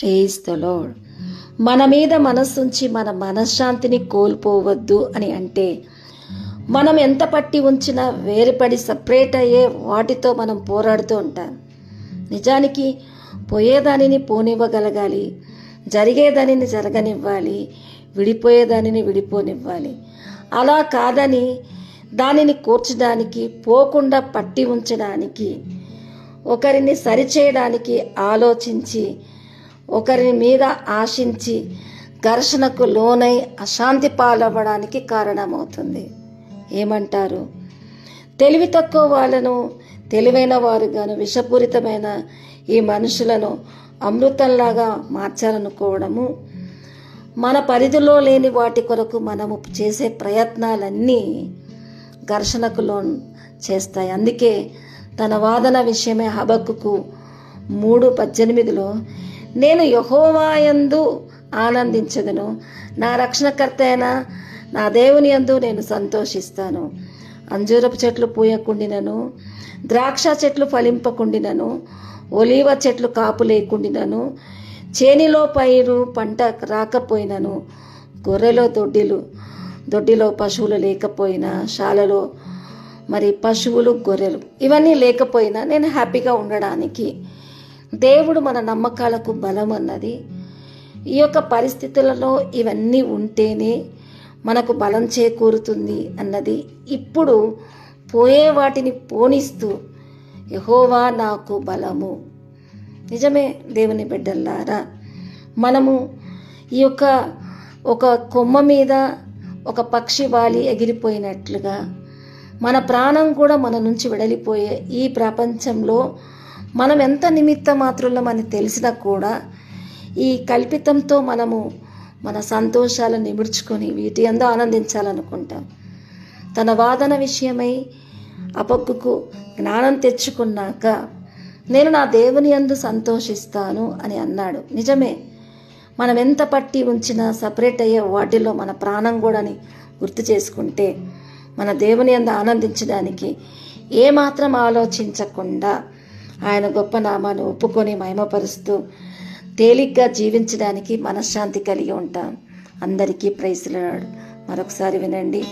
Praise the lord మన మీద మనస్సుంచి మన మనశ్శాంతిని కోల్పోవద్దు అని అంటే మనం ఎంత పట్టి ఉంచినా వేరుపడి సపరేట్ అయ్యే వాటితో మనం పోరాడుతూ ఉంటాం. నిజానికి పోయేదానిని పోనివ్వగలగాలి జరిగేదానిని జరగనివ్వాలి విడిపోయేదానిని విడిపోనివ్వాలి. అలా కాదని దానిని కూర్చడానికి పోకుండా పట్టి ఉంచడానికి ఒకరిని సరిచేయడానికి ఆలోచించి ఒకరి మీద ఆశించి ఘర్షణకు లోనై అశాంతి పాలవ్వడానికి కారణమవుతుంది. ఏమంటారు? తెలివి తక్కువ వాళ్ళను తెలివైన వారుగాను విషపూరితమైన ఈ మనుషులను అమృతంలాగా మార్చాలనుకోవడము మన పరిధిలో లేని వాటి కొరకు మనము చేసే ప్రయత్నాలన్నీ ఘర్షణకు లోన్ చేస్తాయి. అందుకే తన వాదన విషయమే హబక్కుకు మూడు పద్దెనిమిదిలో నేను యహోవాయందు ఆనందించదును నా రక్షణకర్త అయినా నా దేవుని యందు నేను సంతోషిస్తాను. అంజూరపు చెట్లు పూయకుండినను ద్రాక్ష చెట్లు ఫలింపకుండినను ఒలీవ చెట్లు కాపు లేకుండినను చేనిలో పైరు పంట రాకపోయినను గొర్రెలో దొడ్డిలు దొడ్డిలో పశువులు లేకపోయినా శాలలో మరి పశువులు గొర్రెలు ఇవన్నీ లేకపోయినా నేను హ్యాపీగా ఉండడానికి దేవుడు మన నమ్మకాలకు బలం అన్నది ఈ యొక్క పరిస్థితులలో ఇవన్నీ ఉంటేనే మనకు బలం చేకూరుతుంది అన్నది. ఇప్పుడు పోయే వాటిని పోనిస్తూ యహోవా నాకు బలము. నిజమే దేవుని బిడ్డల్లారా మనము ఈ యొక్క ఒక కొమ్మ మీద ఒక పక్షి వాలి ఎగిరిపోయినట్లుగా మన ప్రాణం కూడా మన నుంచి వెడలిపోయే ఈ ప్రపంచంలో మనం ఎంత నిమిత్త మాత్రంలో మనకు తెలిసినా కూడా ఈ కల్పితంతో మనము మన సంతోషాలను నిముడ్చుకొని వీటి అందు ఆనందించాలనుకుంటాం. తన వాదన విషయమై అపక్కుకు జ్ఞానం తెచ్చుకున్నాక నేను నా దేవుని యందు సంతోషిస్తాను అని అన్నాడు. నిజమే మనం ఎంత పట్టి ఉంచినా సపరేట్ అయ్యే వాటిలో మన ప్రాణం కూడాని గుర్తు చేసుకుంటే మన దేవుని యందు ఆనందించడానికి ఏమాత్రం ఆలోచించకుండా ఆయన గొప్ప నామాన్ని ఒప్పుకొని మహిమపరుస్తూ తేలిగ్గా జీవించడానికి మనశ్శాంతి కలిగి ఉంటాం. అందరికీ ప్రైజ్లాడు. మరొకసారి వినండి.